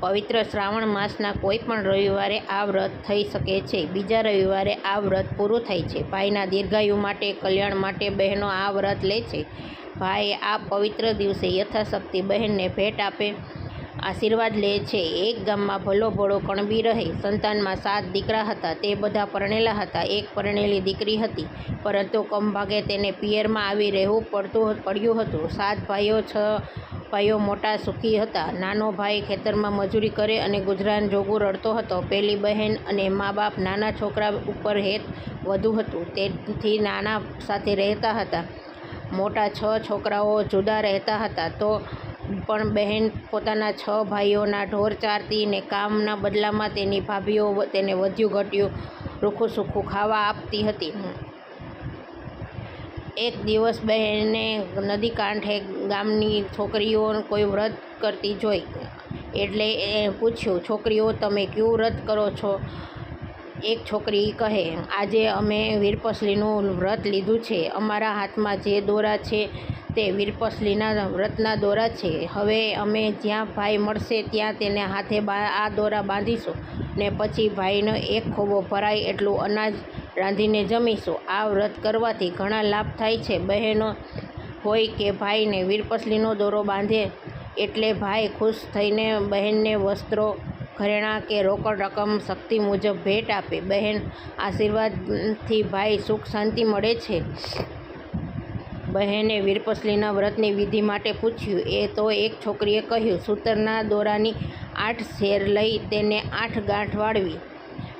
પવિત્ર શ્રાવણ માસના કોઈ પણ રવિવારે આ વ્રત થઈ શકે છે. બીજા રવિવારે આ વ્રત પૂરું થાય છે. ભાઈના દીર્ઘાયુ માટે, કલ્યાણ માટે બહેનો આ વ્રત લે છે. ભાઈ આ પવિત્ર દિવસે યથાશક્તિ બહેનને ભેટ આપે, આશીર્વાદ લે છે. એક ગામમાં ભલો ભોળો કણબી રહે. સંતાનમાં સાત દીકરા હતા. તે બધા પરણેલા હતા. એક પરણેલી દીકરી હતી. પરંતુ કમભાગે તેને પિયરમાં આવી રહેવું પડતું, પડ્યું હતું. સાત ભાઈઓ, છ ભાઈઓ મોટા સુખી હતા. નાનો ભાઈ ખેતરમાં મજૂરી કરે અને ગુજરાન જોગું રડતો હતો. પેલી બહેન અને મા બાપ નાના છોકરા ઉપર હેત વધુ હતું. તેથી નાના સાથે રહેતા હતા. મોટા છ છોકરાઓ જુદા રહેતા હતા. તો પણ બહેન પોતાના છ ભાઈઓના ઢોર ચારતી ને કામના બદલામાં તેની ભાભીઓ તેને વધ્યું ઘટ્યું, રૂખું સૂખું ખાવા આપતી હતી. એક દિવસ બહેને નદી કાંઠે ગામની છોકરીઓ કોઈ વ્રત કરતી જોઈ. એટલે એ પૂછ્યું, છોકરીઓ, તમે કયું વ્રત કરો છો? એક છોકરી કહે, આજે અમે વીરપસલીનું વ્રત લીધું છે. અમારા હાથમાં જે દોરા છે તે વીરપસલીના વ્રતના દોરા છે. હવે અમે જ્યાં ભાઈ મળશે ત્યાં તેને હાથે આ દોરા બાંધીશું. ને પછી ભાઈનો એક ખોબો ભરાય એટલું અનાજ રાંધીને જમીશું. આ વ્રત કરવાથી ઘણા લાભ થાય છે. બહેનો હોય કે ભાઈને વીરપસલીનો દોરો બાંધે એટલે ભાઈ ખુશ થઈને બહેનને વસ્ત્રો, ઘરેણાં કે રોકડ રકમ શક્તિ મુજબ ભેટ આપે. બહેન આશીર્વાદથી ભાઈ સુખ, શાંતિ મળે છે. બહેને વીરપસલીના વ્રતની વિધિ માટે પૂછ્યું. એ તો એક છોકરીએ કહ્યું, સૂતરના દોરાની આઠ શેર લઈ તેને આઠ ગાંઠ વાળવી.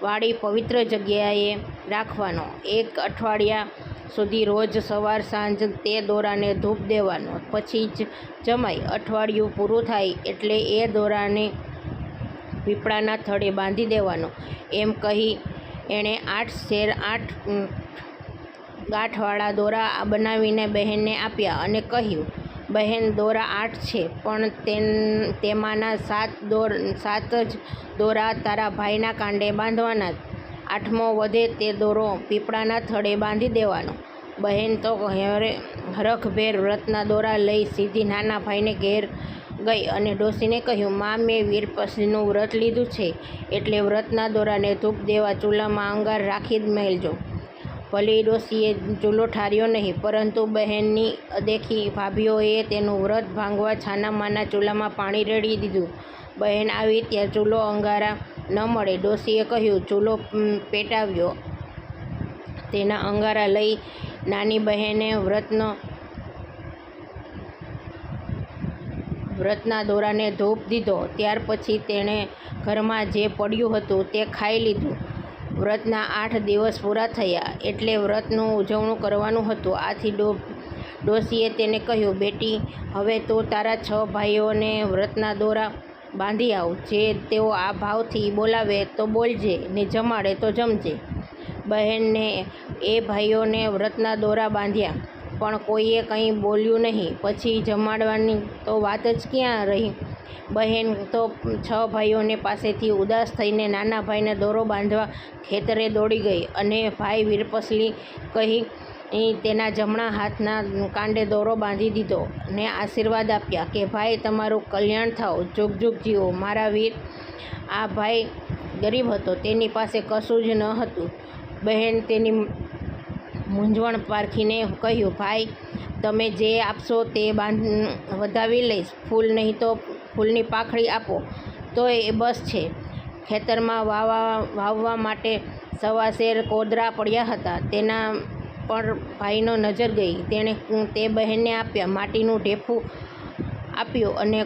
વાળી પવિત્ર જગ્યાએ રાખવાનો. એક અઠવાડિયા સુધી રોજ સવાર, સાંજ તે દોરાને ધૂપ દેવાનો. પછી જ જમાય અઠવાડિયું પૂરું થાય એટલે એ દોરાને પીપળાના થડે બાંધી દેવાનો. એમ કહી એણે આઠ શેર, આઠ ગાંઠવાળા દોરા બનાવીને બહેનને આપ્યા અને કહ્યું, બહેન, દોરા આઠ છે, પણ તેન, તેમાંના સાત દોર, સાત જ દોરા તારા ભાઈના કાંડે બાંધવાના આઠમો વધે તે દોરો પીપળાના થડે બાંધી દેવાનો. બહેન તો હરે હરખભેર વ્રતના દોરા લઈ સીધી નાના ભાઈને ઘેર ગઈ અને ડોસીને કહ્યું, મા, મેં વીરપસીનું વ્રત લીધું છે. એટલે વ્રતના દોરાને ધૂપ દેવા ચૂલામાં અંગાર રાખી જ મેલજો. ભલી ડોશીએ ચૂલો ઠાર્યો નહીં, પરંતુ બહેનની અદેખી ભાભીઓએ તેનું વ્રત ભાંગવા છાનામાના ચૂલામાં પાણી રેડી દીધું. બહેન આવી ત્યાં ચૂલો અંગારા ન મળે. ડોશીએ કહ્યું, ચૂલો પેટાવ્યો. તેના અંગારા લઈ નાની બહેને વ્રતનો, વ્રતના દોરાને ધૂપ દીધો. ત્યાર પછી તેણે ઘરમાં જે પડ્યું હતું તે ખાઈ લીધું. વ્રતના આઠ દિવસ પૂરા થયા એટલે વ્રતનું ઉજવણું કરવાનું હતું. આથી ડો ડોશીએ તેને કહ્યું, બેટી, હવે તો તારા છ ભાઈઓને વ્રતના દોરા બાંધી આવ. જે તેઓ આ ભાવથી બોલાવે તો બોલજે, ને જમાડે તો જમજે. બહેનને એ ભાઈઓને વ્રતના દોરા બાંધ્યા, પણ કોઈએ કંઈ બોલ્યું નહીં. પછી જમાડવાની તો વાત જ ક્યાં રહી? બહેન તો છ ભાઈઓને પાસેથી ઉદાસ થઈને નાના ભાઈને દોરો બાંધવા ખેતરે દોડી ગઈ અને ભાઈ વીરપસલી કહી તેના જમણા હાથના કાંડે દોરો બાંધી દીધો ને આશીર્વાદ આપ્યા કે, ભાઈ, તમારું કલ્યાણ થાવ, જુગ જુગ જીવો. મારા વીર આ ભાઈ ગરીબ હતો, તેની પાસે કશું જ ન હતું. બહેન તેની મૂંઝવણ પારખીને કહ્યું, ભાઈ, તમે જે આપશો તે બાંધ, વધાવી લઈશ. ફૂલ નહીં તો ફૂલની પાંખડી આપો. તો એ બસ છે. ખેતરમાં વાવા વાવવા માટે સવા શેર કોદરા પડ્યા હતા. તેના પર ભાઈનો નજર ગઈ. તેણે તે બહેનને આપ્યા. માટીનું ઢેફું આપ્યું અને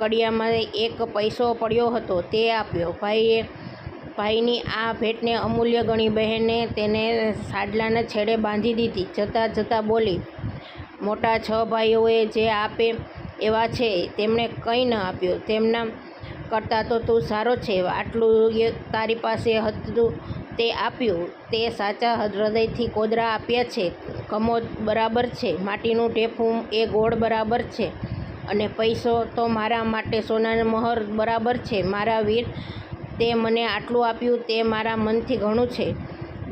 કડિયામાં એક પૈસો પડ્યો હતો તે આપ્યો. ભાઈએ, ભાઈની આ ભેટને અમૂલ્ય ગણી બહેને તેને સાડલાના છેડે બાંધી દીધી. જતાં જતાં બોલી, મોટા છ ભાઈઓએ જે આપે એવા છે, તેમણે કંઈ ન આપ્યું. તેમના કરતાં તો તું સારો છે, આટલું તારી પાસે હતું તે આપ્યું. તે સાચા હૃદયથી કોદરા આપ્યા છે, કમોદ બરાબર છે, માટીનું ટેફું એ ગોળ બરાબર છે, અને પૈસો તો મારા માટે સોનાનો મહોર બરાબર છે. મારા વીર તે મને આટલું આપ્યું તે મારા મનથી ઘણું છે.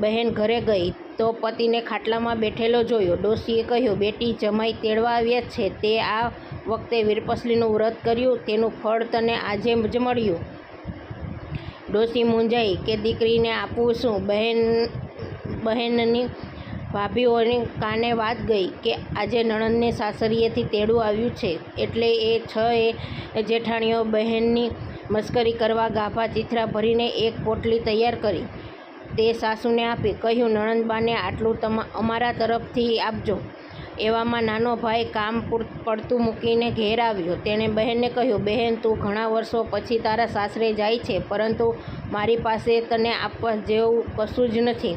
બહેન ઘરે ગઈ તો પતિને ખાટલામાં બેઠેલો જોયો. ડોશીએ કહ્યું, બેટી જમાઈ તેડવા આવ્યા છે, તે આ વખતે વીરપસલીનું વ્રત કર્યું, તેનું ફળ તને આજે જ મળ્યું. ડોસી મૂંઝાઈ કે દીકરીને આપવું શું બહેન, બહેનની ભાભીઓની કાને વાત ગઈ કે આજે નણંદને સાસરીએથી તેડું આવ્યું છે. એટલે એ છ એ જેઠાણીઓ બહેનની મસ્કરી કરવા ગાભા ચીથરા ભરીને એક પોટલી તૈયાર કરી. તે સાસુને આપી, કહ્યું, નણંદબાને આટલું તમા, અમારા તરફથી આપજો. એવામાં નાનો ભાઈ કામ પડતું મૂકીને ઘેર આવ્યો. તેણે બહેનને કહ્યું, બહેન, તું ઘણા વર્ષો પછી તારા સાસરે જાય છે, પરંતુ મારી પાસે તને આપવા જેવું કશું જ નથી.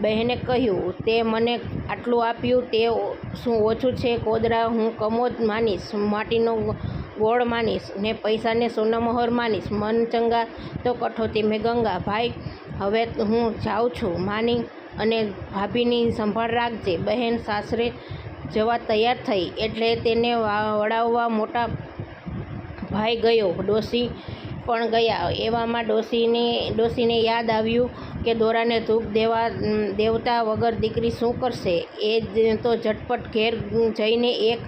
બહેને કહ્યું, તે મને આટલું આપ્યું, તે શું ઓછું છે? કોદરા, હું કમોદ માનીશ, માટીનો ગોળ માનીશ, ને પૈસાને સોનામહોર માનીશ. મન ચંગા તો કઠોતી મેં ગંગા. ભાઈ, હવે હું જાઉં છું. માની અને ભાભીની સંભાળ રાખજે. બહેન, સાસરે જવા તૈયાર થઈ એટલે તેને વળાવવા મોટા ભાઈ ગયો. ડોશી પણ ગયા. એવામાં ડોશીને ડોશીને યાદ આવ્યું કે દોરાને ધૂપ દેવા દેવતા વગર દીકરી શું કરશે? એ તો ઝટપટ ઘેર જઈને એક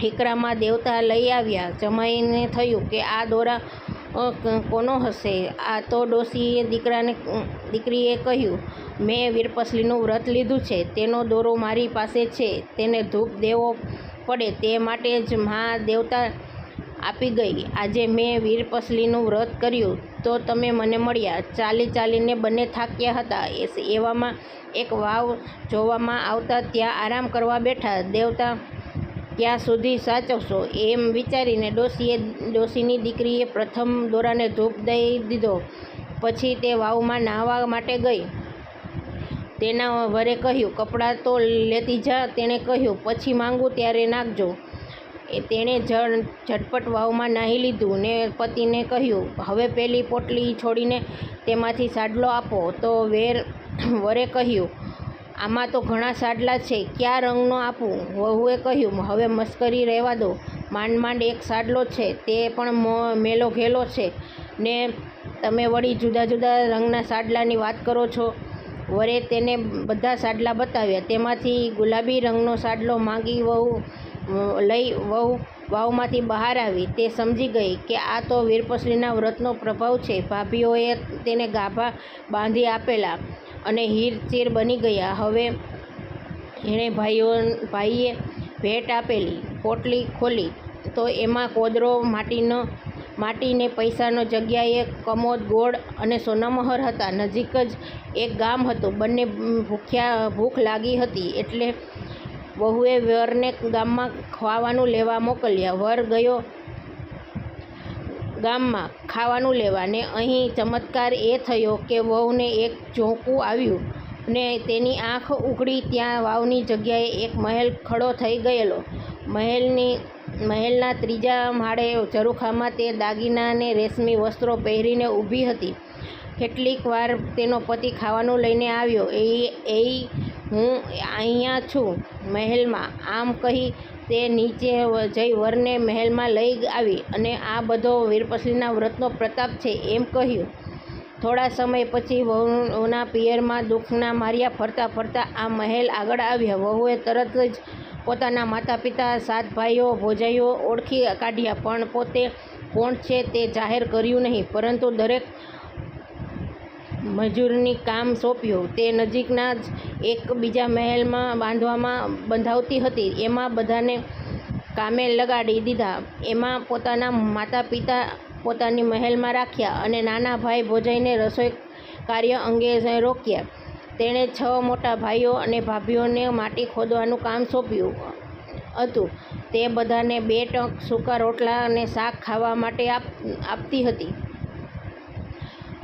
ઠીકરામાં દેવતા લઈ આવ્યા. જમાઈને થયું કે આ દોરા કોનો હશે? આ તો ડોશીએ દીકરાને દીકરીએ કહ્યું, મેં વીરપસલીનું વ્રત લીધું છે. તેનો દોરો મારી પાસે છે. તેને ધૂપ દેવો પડે. તે માટે જ મહા દેવતા આપી ગઈ. આજે મેં વીરપસલીનું વ્રત કર્યું. તો તમે મને મળ્યા. ચાલી ચાલીને બંને થાક્યા હતા. એવામાં એક વાવ જોવામાં આવતા ત્યાં આરામ કરવા બેઠા. દેવતા ક્યાં સુધી સાચવશો, એમ વિચારીને ડોશીએ, ડોશીની દીકરીએ પ્રથમ દોરાને ધૂપ દઈ દીધો. પછી તે વાવમાં નાહવા માટે ગઈ. તેના વરે કહ્યું, કપડાં તો લેતી જા, તેણે કહ્યું. પછી માંગું ત્યારે નાખજો. એ તેણે જળ, ઝટપટ વાવમાં નાહી લીધું ને પતિને કહ્યું, હવે પેલી પોટલી છોડીને તેમાંથી સાડલો આપો. તો વેર, વરે કહ્યું આમાં તો ઘણા સાડલા છે. કયા રંગનો આપું? વહુએ કહ્યું, હવે મસ્કરી રહેવા દો. માંડ માંડ એક સાડલો છે. તે પણ મેલો ઘેલો છે. ને તમે વળી જુદા જુદા રંગના સાડલાની વાત કરો છો. વરે તેને બધા સાડલા બતાવ્યા. તેમાંથી ગુલાબી રંગનો સાડલો માંગી વહુ લઈ વહુ વાવમાંથી બહાર આવી તે સમજી ગઈ કે આ તો વીરપસલીના વ્રતનો પ્રભાવ છે. ભાભીઓએ તેને ગાભા બાંધી આપેલા અને હીરચીર બની ગયા. હવે એણે ભાઈઓ, ભાઈએ ભેટ આપેલી, પોટલી ખોલી. તો એમાં કોદરો માટીનો, માટીને પૈસાનો જગ્યાએ કમોદ, ગોળ અને સોનામહોર હતા. નજીક જ એક ગામ હતું. બંને ભૂખ્યા, ભૂખ લાગી હતી એટલે વહુએ વરને ગામમાં ખાવાનું લેવા મોકલ્યા. વર ગયો ગામમાં ખાવાનું લેવા ને અહીં ચમત્કાર એ થયો કે વહુને એક ઝોંકું આવ્યું ને તેની આંખ ઉઘડી ત્યાં વાવની જગ્યાએ એક મહેલ ખડો થઈ ગયેલો. મહેલની, મહેલના ત્રીજા માળે ઝરૂખામાં તે દાગીના ને રેશમી વસ્ત્રો પહેરીને ઊભી હતી. કેટલીક વાર તેનો પતિ ખાવાનું લઈને આવ્યો. એ એ હું અહીંયા છું મહેલમાં. આમ કહી તે નીચે જઈ વરને મહેલમાં લઈ આવી અને આ બધો વીરપસલીના વ્રતનો પ્રતાપ છે એમ કહ્યું. થોડા સમય પછી વહુના પિયરમાં દુઃખના માર્યા ફરતા ફરતા આ મહેલ આગળ આવ્યા. વહુએ તરત જ પોતાના માતા પિતા સાત ભાઈઓ, ભોજાઈઓ ઓળખી કાઢ્યા, પણ પોતે કોણ છે તે જાહેર કર્યું નહીં. પરંતુ દરેક મજૂરની કામ સોંપ્યું. તે નજીકના જ એક બીજા મહેલમાં બાંધવામાં બંધાવતી હતી. એમાં બધાને કામે લગાડી દીધા. એમાં પોતાના માતા પિતા પોતાની મહેલમાં રાખ્યા અને નાના ભાઈ ભોજાઈને રસોઈ કાર્ય અંગે રોક્યા. તેણે છ મોટા ભાઈઓ અને ભાભીઓને માટી ખોદવાનું કામ સોંપ્યું હતું. તે બધાને બે ટંક સૂકા રોટલા અને શાક ખાવા માટે આપ આપતી હતી.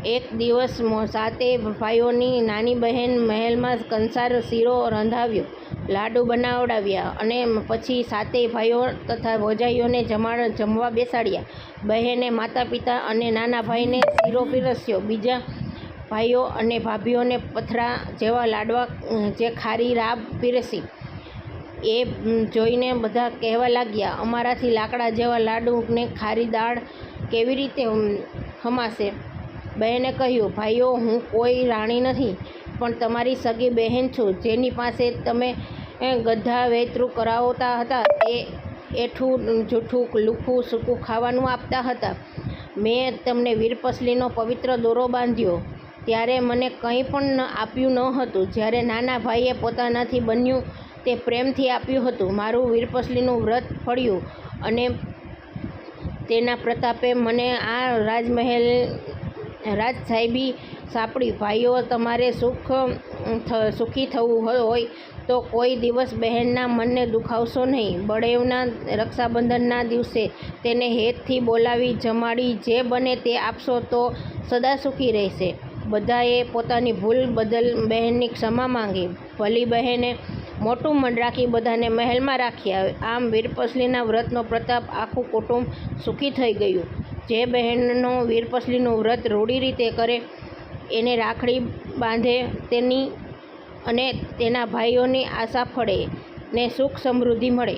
એક દિવસ સાતે ભાઈઓની નાની બહેન મહેલમાં કંસાર શીરો રંધાવ્યો, લાડુ બનાવડાવ્યા અને પછી સાતેય ભાઈઓ તથા ભોજાઈઓને જમાડ, જમવા બેસાડ્યા. બહેને માતા પિતા અને નાના ભાઈને શીરો પીરસ્યો. બીજા ભાઈઓ અને ભાભીઓને પથરા જેવા લાડવા જે ખારી રાબ પીરસી. એ જોઈને બધા કહેવા લાગ્યા, અમારાથી લાકડા જેવા લાડુને ખારી દાળ કેવી રીતે ખમાશે? બહેને કહ્યું, ભાઈઓ, હું કોઈ રાણી નથી, પણ તમારી સગી બહેન છું. જેની પાસે તમે ગધા વેતરું કરાવતા હતા, તે એઠું, જૂઠું, લૂખું, સૂકું ખાવાનું આપતા હતા. મેં તમને વીરપસલીનો પવિત્ર દોરો બાંધ્યો. ત્યારે મને કંઈ પણ આપ્યું ન હતું. જ્યારે નાના ભાઈએ પોતાનાથી બન્યું, તે પ્રેમથી આપ્યું હતું. મારું વીરપસલીનું વ્રત ફળ્યું અને તેના પ્રતાપે મને આ રાજમહેલ રાજસાહેબી સાંપડી, ભાઈઓ, તમારે સુખ સુખી થવું હોય તો કોઈ દિવસ બહેનના મનને દુખાવશો નહીં. બળેવના રક્ષાબંધનના દિવસે તેને હેતથી બોલાવી જમાડી જે બને તે આપશો તો સદા સુખી રહેશે. બધાએ પોતાની ભૂલ બદલ બહેનની ક્ષમા માંગી. ભલી બહેને મોટું મન રાખી બધાને મહેલમાં રાખ્યા આમ વીરપસલીના વ્રતનો પ્રતાપ આખું કુટુંબ સુખી થઈ ગયું. જે બહેનનો વીરપસલીનું વ્રત રૂઢી રીતે કરે, એને રાખડી બાંધે તેની અને તેના ભાઈઓની આશા ફળે ને સુખ સમૃદ્ધિ મળે.